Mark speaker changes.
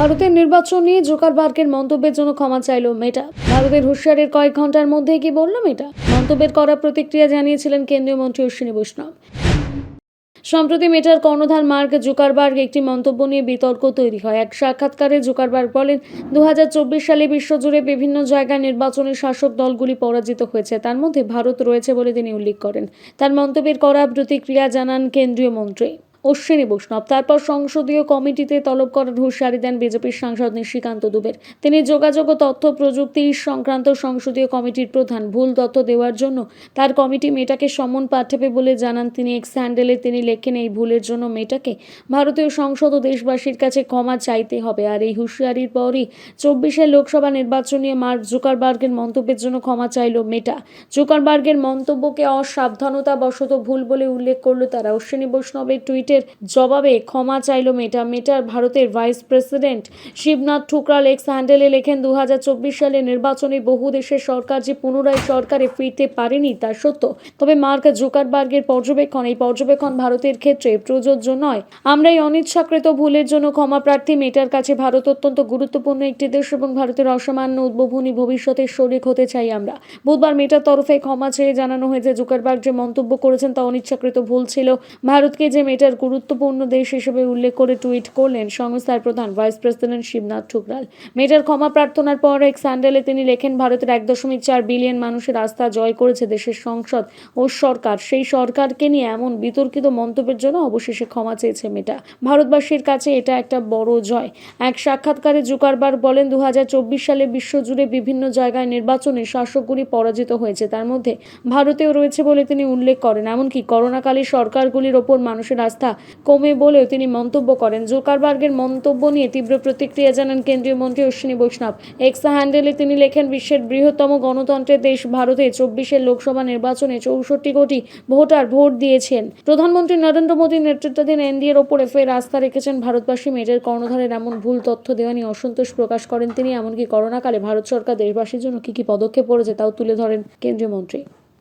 Speaker 1: ভারতের নির্বাচন নিয়ে জোকারবার্গের মন্তব্যের জন্য ক্ষমা চাইল মেটা। ভারতের হুঁশিয়ারের কয়েক ঘণ্টার মধ্যেই কি বলল মেটা? মন্তব্যের করা প্রতিক্রিয়া জানিয়েছিলেন কেন্দ্রীয় মন্ত্রী অশ্বিনী বৈষ্ণব। সম্প্রতি মেটার কর্ণধার মার্ক জুকারবার্গ একটি মন্তব্য নিয়ে বিতর্ক তৈরি হয়। এক সাক্ষাৎকারে জুকারবার্গ বলেন দু হাজার চব্বিশ সালে বিশ্বজুড়ে বিভিন্ন জায়গায় নির্বাচনে শাসক দলগুলি পরাজিত হয়েছে। তার মধ্যে ভারত রয়েছে বলে তিনি উল্লেখ করেন। তার মন্তব্যের করা প্রতিক্রিয়া জানান কেন্দ্রীয় মন্ত্রী। অশ্বিনী বৈষ্ণব। তারপর সংসদীয় কমিটিতে তলব করার হুঁশিয়ারি দেন বিজেপির সাংসদ নিশিকান্ত দুবের। তিনি যোগাযোগ ও তথ্য প্রযুক্তি সংক্রান্ত সংসদীয় কমিটির প্রধান। ভুল তথ্য দেওয়ার জন্য তার কমিটি মেটাকে সমন পাঠাবে বলে জানান তিনি। এক্স হ্যান্ডেলে তিনি লেখেন, এই ভুলের জন্য মেটাকে ভারতীয় সংসদ ও দেশবাসীর কাছে ক্ষমা চাইতে হবে। আর এই হুঁশিয়ারির পরই চব্বিশের লোকসভা নির্বাচন নিয়ে মার্ক জুকারবার্গের মন্তব্যের জন্য ক্ষমা চাইল মেটা জুকারবার্গের মন্তব্যকে অসাবধানতা বশত ভুল বলে উল্লেখ করল তারা। অশ্বিনী বৈষ্ণবের টুইটের জবাবে ক্ষমা চাইল মেটা। মেটার ভারতের vice president Shivnath Thukral X হ্যান্ডেলে লেখেন দু সালে নির্বাচনে বহু দেশের সরকার যে পুনরায় সরকারে ফিরতে পারেনি তা সত্য। তবে মার্ক জুকারবার্গের পর্যবেক্ষণ, এই পর্যবেক্ষণ ভারতের ক্ষেত্রে প্রযোজ্য নয়। আমরা এই অনিচ্ছাকৃত ভুলের জন্য ক্ষমা প্রার্থী। মেটার কাছে ভারত অত্যন্ত গুরুত্বপূর্ণ একটি দেশ এবং ভারতের অসামান্য উদ্বোধনী ভবিষ্যতের শরিক হতে চাই আমরা। বুধবার মেটার তরফে ক্ষমা চেয়ে জানানো হয়েছে জুকারবার্গ যে মন্তব্য করেছেন তা অনিচ্ছাকৃত ভুল ছিল। ভারতকে যে মেটার গুরুত্বপূর্ণ দেশ হিসেবে উল্লেখ করে টুইট করলেন সংস্থার প্রধান ভাইস প্রেসিডেন্ট শিবনাথ ঠুকরাল। মেটার ক্ষমা প্রার্থনার পর এক স্যান্ডেলে তিনি লেখেন, ভারতের এক দশমিক চার বিলিয়ন মানুষের আস্থা জয় করেছে দেশের সংসদ ও সরকার। সেই সরকারকে নিয়ে এমন বিতর্কিত মন্তব্যের জন্য অবশেষে ক্ষমা চেয়েছে মেটা ভারতবাসীর কাছে এটা একটা বড় জয়। এক সাক্ষাৎকারে জুকারবার বলেন দু হাজার চব্বিশ সালে বিশ্বজুড়ে বিভিন্ন জায়গায় নির্বাচনে শাসকগুলি পরাজিত হয়েছে। তার মধ্যে ভারতেও রয়েছে বলে তিনি উল্লেখ করেন। এমনকি করোনাকালে সরকারগুলির ওপর মানুষের আস্থা কমে বলেও তিনি মন্তব্য করেন। জোকারবার্গের মন্তব্য নিয়ে তীব্র প্রতিক্রিয়া জানান কেন্দ্রীয় মন্ত্রী অশ্বিনী বৈষ্ণব। এক্স হ্যান্ডেলে তিনি লেখেন, বিশ্বের বৃহত্তম গণতন্ত্রের দেশ ভারতে চব্বিশের লোকসভা নির্বাচনে চৌষট্টি কোটি ভোটার ভোট দিয়েছেন। প্রধানমন্ত্রী নরেন্দ্র মোদীর নেতৃত্বাধীন এনডিএর ওপরে ফের আস্থা রেখেছেন ভারতবাসী মেয়েদের কর্ণধারের এমন ভুল তথ্য দেওয়া নিয়ে অসন্তোষ প্রকাশ করেন তিনি। এমনকি করোনাকালে ভারত সরকার দেশবাসীর জন্য কি কি পদক্ষেপ পড়েছে তাও তুলে ধরেন কেন্দ্রীয় মন্ত্রী।